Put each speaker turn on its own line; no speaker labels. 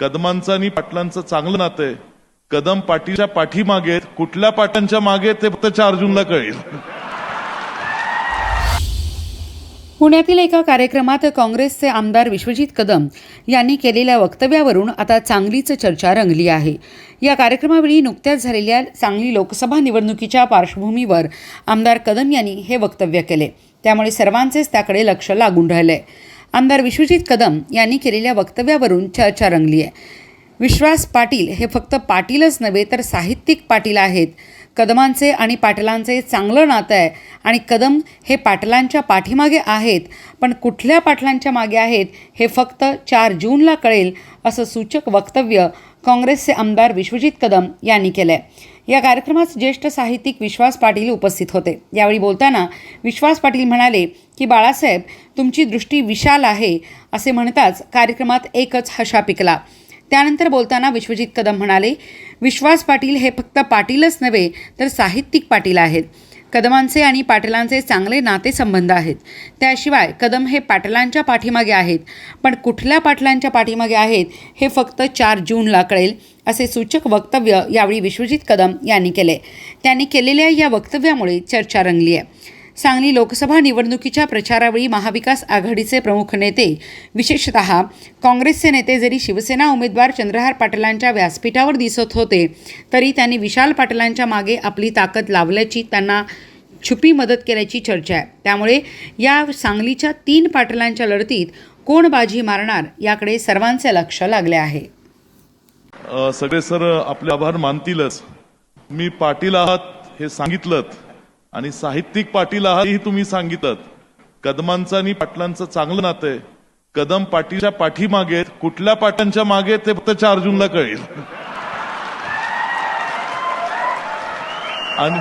कदमांचं आणि पाटलांचं चांगलं नातं आहे. कदम पाटीलच्या पाठीमागे कुठल्या पाटांच्या मागे ते फक्त चार जूनला कळेल.
पुण्यातील एका कार्यक्रमात काँग्रेसचे आमदार विश्वजित कदम यांनी केलेल्या वक्तव्यावरून आता चांगलीच चर्चा रंगली आहे. या कार्यक्रमावेळी नुकत्याच झालेल्या सांगली लोकसभा निवडणुकीच्या पार्श्वभूमीवर आमदार कदम यांनी हे वक्तव्य केले. त्यामुळे सर्वांचेच त्याकडे लक्ष लागून राहिले आमदार विश्वजित कदम यांनी केलेल्या वक्तव्यावरून चर्चा रंगली आहे. विश्वास पाटील हे फक्त पाटीलच नव्हे तर साहित्यिक पाटील आहेत. कदमांचे आणि पाटलांचे चांगलं नातं आहे आणि कदम हे पाटलांच्या पाठीमागे आहेत पण कुठल्या पाटलांच्या मागे आहेत हे फक्त चार जूनला कळेल असं सूचक वक्तव्य काँग्रेसचे आमदार विश्वजित कदम यांनी केलं आहे या कार्यक्रमात ज्येष्ठ साहित्यिक विश्वास पाटील उपस्थित होते. यावेळी बोलताना विश्वास पाटील म्हणाले की बाळासाहेब तुमची दृष्टी विशाल आहे असे म्हणताच कार्यक्रमात एकच हशा पिकला. त्यानंतर बोलताना विश्वजित कदम म्हणाले विश्वास पाटील हे फक्त पाटीलच नव्हे तर साहित्यिक पाटील आहेत. कदमांचे आणि पाटलांचे चांगले नातेसंबंध आहेत. त्याशिवाय कदम हे पाटलांच्या पाठीमागे आहेत. पण कुठल्या पाटलांच्या पाठीमागे आहेत हे फक्त चार जूनला कळेल. असे सूचक वक्तव्य यावेळी विश्वजित कदम यांनी केले. त्यांनी केलेल्या या वक्तव्यामुळे चर्चा रंगली आहे. सांगली लोकसभा निवडणुकीच्या प्रचारावेळी महाविकास आघाडीचे प्रमुख नेते विशेषतः काँग्रेसचे नेते जरी शिवसेना उमेदवार चंद्रहार पाटलांच्या व्यासपीठावर दिसत होते तरी त्यांनी विशाल पाटलांच्या मागे आपली ताकद लावल्याची त्यांना छुपी मदत केल्याची चर्चा आहे. त्यामुळे या सांगलीच्या तीन पाटलांच्या लढतीत कोण बाजी मारणार याकडे सर्वांचे लक्ष लागले आहे.
सगळे सर आपले आभार मानतीलच. मी पाटील आहात हे सांगितलं आणि साहित्यिक पाटील आहात हेही तुम्ही सांगितलं कदमांचं आणि पाटलांचं चांगलं नातं आहे. कदम पाटीलच्या पाठीमागे कुठल्या पाटांच्या मागे ते फक्त चार जूनला कळेल. आणि